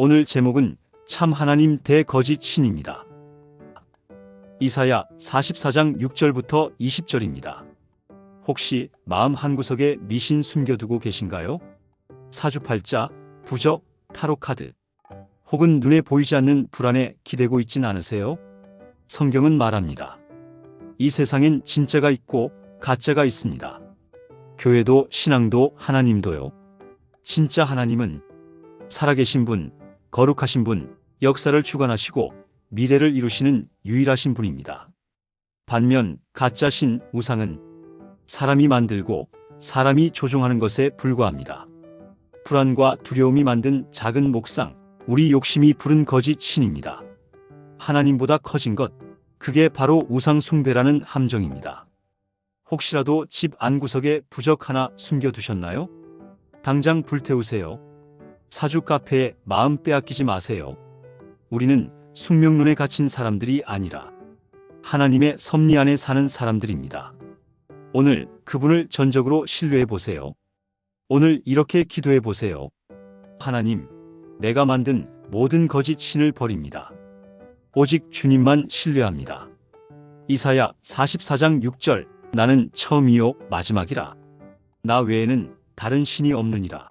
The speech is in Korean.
오늘 제목은 참 하나님 대 거짓 신입니다. 이사야 44장 6절부터 20절입니다. 혹시 마음 한구석에 미신 숨겨두고 계신가요? 사주팔자, 부적, 타로카드, 혹은 눈에 보이지 않는 불안에 기대고 있진 않으세요? 성경은 말합니다. 이 세상엔 진짜가 있고 가짜가 있습니다. 교회도 신앙도 하나님도요. 진짜 하나님은 살아계신 분, 거룩하신 분, 역사를 주관하시고 미래를 이루시는 유일하신 분입니다. 반면 가짜 신, 우상은 사람이 만들고 사람이 조종하는 것에 불과합니다. 불안과 두려움이 만든 작은 목상, 우리 욕심이 부른 거짓 신입니다. 하나님보다 커진 것, 그게 바로 우상 숭배라는 함정입니다. 혹시라도 집 안구석에 부적 하나 숨겨두셨나요? 당장 불태우세요. 사주 카페에 마음 빼앗기지 마세요. 우리는 숙명론에 갇힌 사람들이 아니라 하나님의 섭리 안에 사는 사람들입니다. 오늘 그분을 전적으로 신뢰해 보세요. 오늘 이렇게 기도해 보세요. 하나님, 내가 만든 모든 거짓 신을 버립니다. 오직 주님만 신뢰합니다. 이사야 44장 6절 나는 처음이요 마지막이라. 나 외에는 다른 신이 없느니라.